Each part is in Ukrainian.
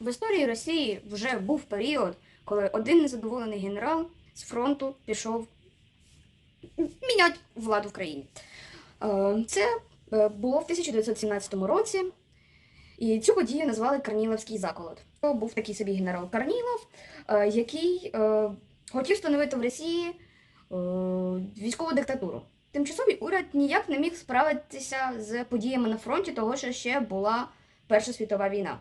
В історії Росії вже був період, коли один незадоволений генерал з фронту пішов міняти владу в країні. Е, Це е, було в 1917 році, і цю подію назвали Карніловський заколот. То був такий собі генерал Карнілов, е, який хотів встановити в Росії військову диктатуру. Тимчасовий уряд ніяк не міг справитися з подіями на фронті, того що ще була Перша світова війна.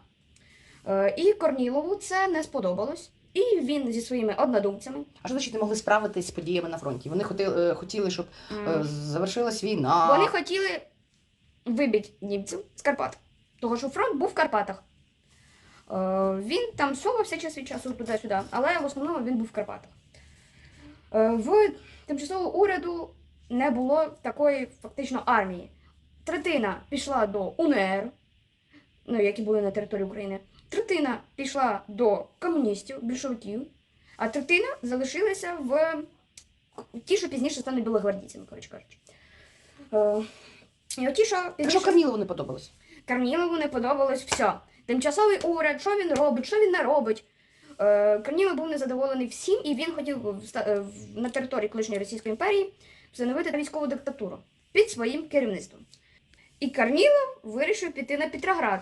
Е, І Корнілову це не сподобалось. І він зі своїми однодумцями А що значить не могли справитись з подіями на фронті? Вони хотіли, е, хотіли щоб е, завершилась війна. вони хотіли вибити німців з Карпат. Того, що фронт був в Карпатах. Він там совався час від часу туди-сюди, але в основному він був в Карпатах. В тимчасового уряду не було такої фактично армії. Третина пішла до УНР, ну, які були на території України. Третина пішла до комуністів, більшовиків, а третина залишилася в ті, що пізніше стануть білогвардійцями, коротше кажучи. Е, І оті, що Так що пізніше Корнілову не подобалось? Корнілову не подобалось все. Тимчасовий уряд, що він робить, що він не робить. Е, Корнілов був незадоволений всім, і він хотів е, на території колишньої Російської імперії встановити військову диктатуру під своїм керівництвом. І Корнілов вирішив піти на Петроград.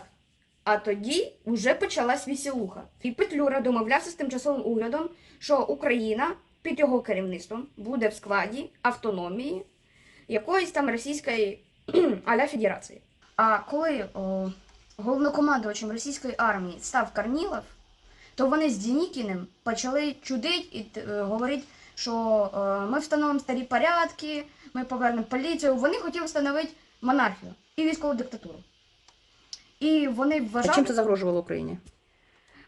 А тоді вже почалась веселуха. І Петлюра домовлявся з тимчасовим урядом, що Україна під його керівництвом буде в складі автономії якоїсь там російської аля федерації. А коли о, головнокомандувачем російської армії став Корнілов, то вони з Дінікіним почали чудить і е, говорити, що е, ми встановимо старі порядки, ми повернемо поліцію. Вони хотіли встановити монархію і військову диктатуру. І вони А чим це загрожувало Україні?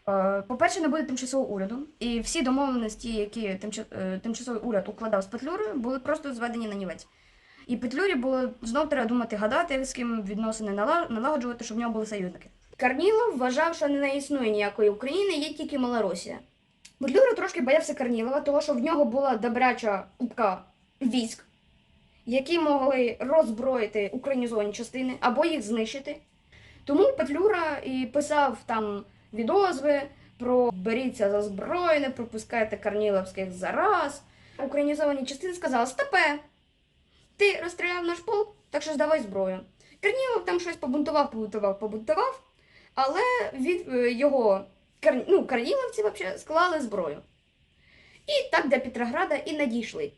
Е, По-перше, не буде тимчасового уряду, і всі домовленості, які е, тимчасовий уряд укладав з Петлюрою, були просто зведені на нівець. І Петлюрі було знов треба думати, гадати, з ким відносини налагоджувати, щоб в нього були союзники. Карнілов вважав, що не існує ніякої України, є тільки Малоросія. Петлюра трошки боявся Карнілова, тому що в нього була добряча купка військ, які могли роззброїти українізовані частини або їх знищити. Тому Петлюра і писав там відозви про беріться за збройне, пропускайте карніловських зараз. Українізовані частини сказали: Стопе, ти розстріляв наш полк, так що здавай зброю. Корнілов там щось побунтував, побунтував, побунтував, але від е, його ну, карніловці вообще склали зброю. І так до Петрограда і надійшли.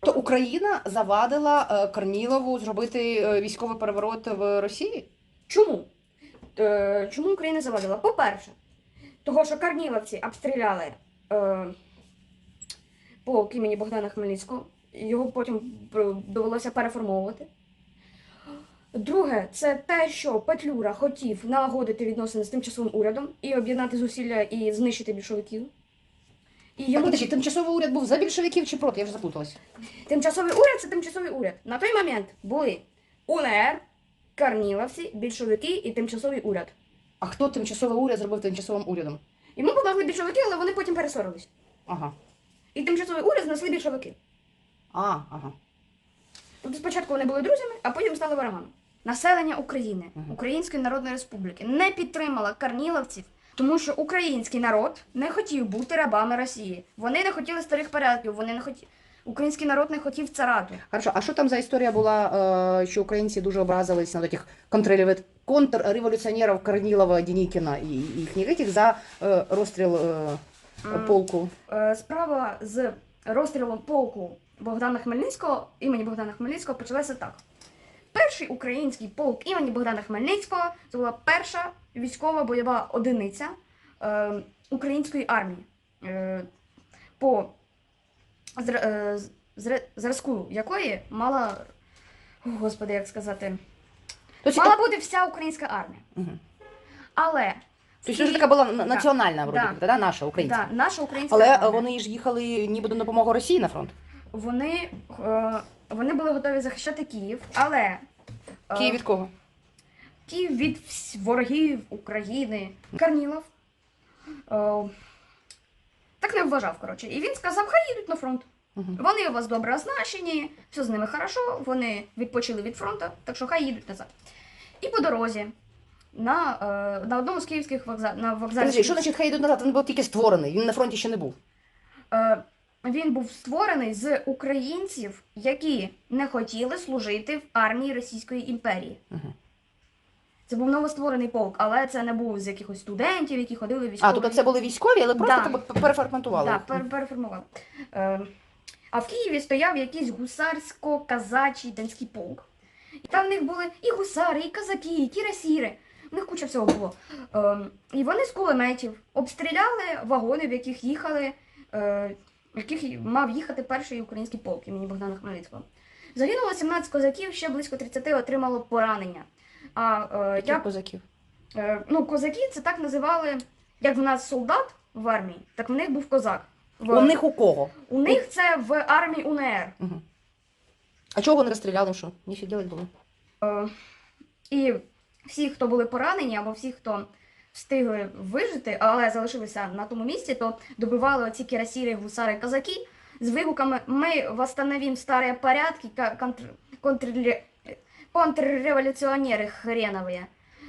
То Україна завадила е, Корнілову зробити е, військовий переворот в Росії? Чому? Е, чому Україна завадила? По-перше, того, що карніловці обстріляли е, полк імені Богдана Хмельницького, його потім довелося переформовувати. Друге, це те, що Петлюра хотів налагодити відносини з тимчасовим урядом і об'єднати зусилля і знищити більшовиків. І йому подожди, тимчасовий уряд був за більшовиків чи проти? Я вже запуталась. тимчасовий уряд це тимчасовий уряд. На той момент були УНР, Карніловці, більшовики і тимчасовий уряд. А хто тимчасовий уряд зробив тимчасовим урядом? Йому помогли більшовики, але вони потім пересорились. Ага. І тимчасовий уряд знесли більшовики. А, ага. Тобто спочатку вони були друзями, а потім стали ворогами. Населення України. Української Народної Республіки не підтримало карніловців, тому що український народ не хотів бути рабами Росії. Вони не хотіли старих порядків, вони не хотіли. Український народ не хотів царату. Хорошо, а що там за історія була, е, що українці дуже образились на таких контрреволюціонерів Корнілова, Денікіна і їхніх этих за е, розстріл е, полку? Справа з розстрілом полку Богдана Хмельницького імені Богдана Хмельницького почалася так. Перший український полк імені Богдана Хмельницького це була перша військова бойова одиниця е, української армії. Е, по зразку якої мала, господи, як сказати, Тобто, мала бути вся українська армія. Мгм. Але Тобто ж така була національна вроді, Да. да. наша українська. да, наша українська Але е, армія. вони ж їхали ніби до допомоги Росії на фронт. вони, е, вони були готові захищати Київ, але е, Київ від кого? Київ від ворогів України. Карнілов е, так не вважав, коротше. І він сказав, хай їдуть на фронт. Мгм. Вони у вас добре оснащені, все з ними хорошо, вони відпочили від фронту, так що хай їдуть назад. І по дорозі на, е, на одному з київських вокзалів. На Подожди, що значить хай йдуть назад? Він був тільки створений, він на фронті ще не був. Е, він був створений з українців, які не хотіли служити в армії Російської імперії. Мгм. Це був новостворений полк, але це не був з якихось студентів, які ходили військові. А, тобто це були військові, але просто Да. тебе переформатували. Так, пер- переформували. Е, а в Києві стояв якийсь гусарсько-казачий донський полк. І там в них були і гусари, і казаки, і кірасіри. У них куча всього було. Е, і вони з кулеметів обстріляли вагони, в яких їхали, е, в яких мав їхати перший український полк імені Богдана Хмельницького. Загинуло 17 козаків, ще близько 30 отримало поранення. А е, Яких я козаків. Е, ну, козаки це так називали, як в нас солдат в армії, так в них був козак. В- У них у кого? у них це в армії УНР. Угу. А чого не розстріляли, що? Ніфіг делать було. Е, і всі, хто були поранені, або всі, хто встигли вижити, але залишилися на тому місці, то добивали оці кірасіри, гусари, казаки з вигуками Ми восстановим старі порядки, ка- контр... контрреволюціонери хренові. Е,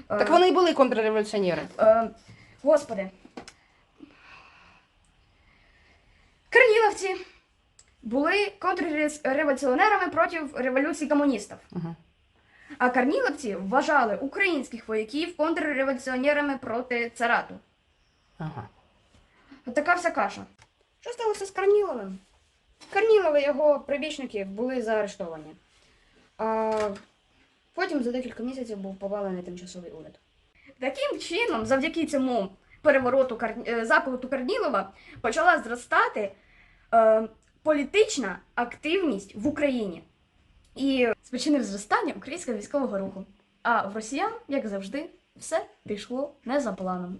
Так вони і були контрреволюціонери. Е, господи. Корніловці були контрреволюціонерами проти революції комуністів. Угу. А корніловці вважали українських вояків контрреволюціонерами проти царату. Ага. Така вся каша. Що сталося з Корніловим? Корнілов і його прибічники були заарештовані. А потім за декілька місяців був повалений тимчасовий уряд. Таким чином, завдяки цьому перевороту е, заколоту Корнілова, почала зростати е, політична активність в Україні. І спричинив зростання українського військового руху. А в росіян, як завжди, все пішло не за планом.